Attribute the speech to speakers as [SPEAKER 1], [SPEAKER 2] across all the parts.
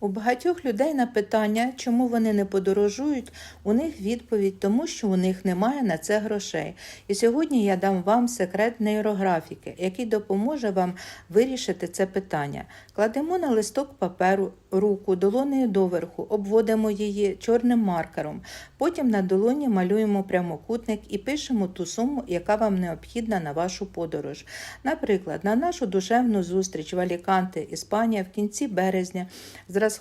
[SPEAKER 1] У багатьох людей на питання, чому вони не подорожують, у них відповідь, тому що у них немає на це грошей. І сьогодні я дам вам секрет нейрографіки, який допоможе вам вирішити це питання. Кладемо на листок паперу руку долонею доверху, обводимо її чорним маркером. Потім на долоні малюємо прямокутник і пишемо ту суму, яка вам необхідна на вашу подорож. Наприклад, на нашу душевну зустріч в Аліканте, Іспанія в кінці березня з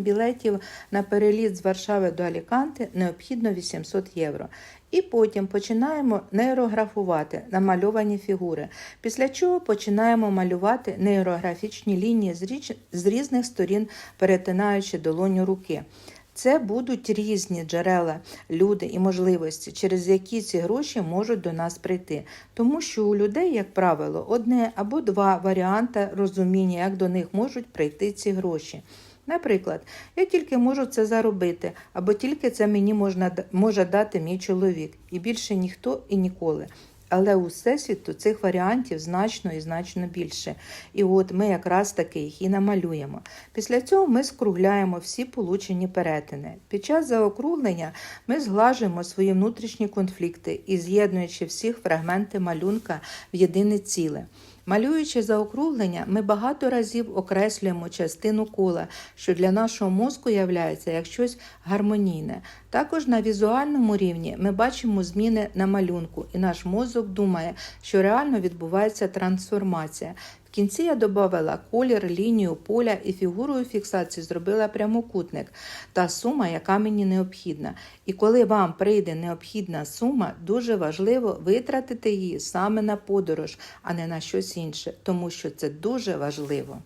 [SPEAKER 1] білетів на переліт з Варшави до Аліканти необхідно 800 євро. І потім починаємо нейрографувати намальовані фігури, після чого починаємо малювати нейрографічні лінії з різних сторін, перетинаючи долоню руки. Це будуть різні джерела, люди і можливості, через які ці гроші можуть до нас прийти. Тому що у людей, як правило, одне або два варіанти розуміння, як до них можуть прийти ці гроші. Наприклад, я тільки можу це заробити, або тільки це мені можна, може дати мій чоловік, і більше ніхто і ніколи. Але у всесвіту цих варіантів значно і значно більше. І от ми якраз таки їх і намалюємо. Після цього ми скругляємо всі получені перетини. Під час заокруглення ми зглажуємо свої внутрішні конфлікти і з'єднуючи всіх фрагменти малюнка в єдине ціле. Малюючи заокруглення, ми багато разів окреслюємо частину кола, що для нашого мозку являється як щось гармонійне. Також на візуальному рівні ми бачимо зміни на малюнку, і наш мозок думає, що реально відбувається трансформація. Кінці я додала колір, лінію поля і фігурою фіксації зробила прямокутник та сума, яка мені необхідна. І коли вам прийде необхідна сума, дуже важливо витратити її саме на подорож, а не на щось інше, тому що це дуже важливо.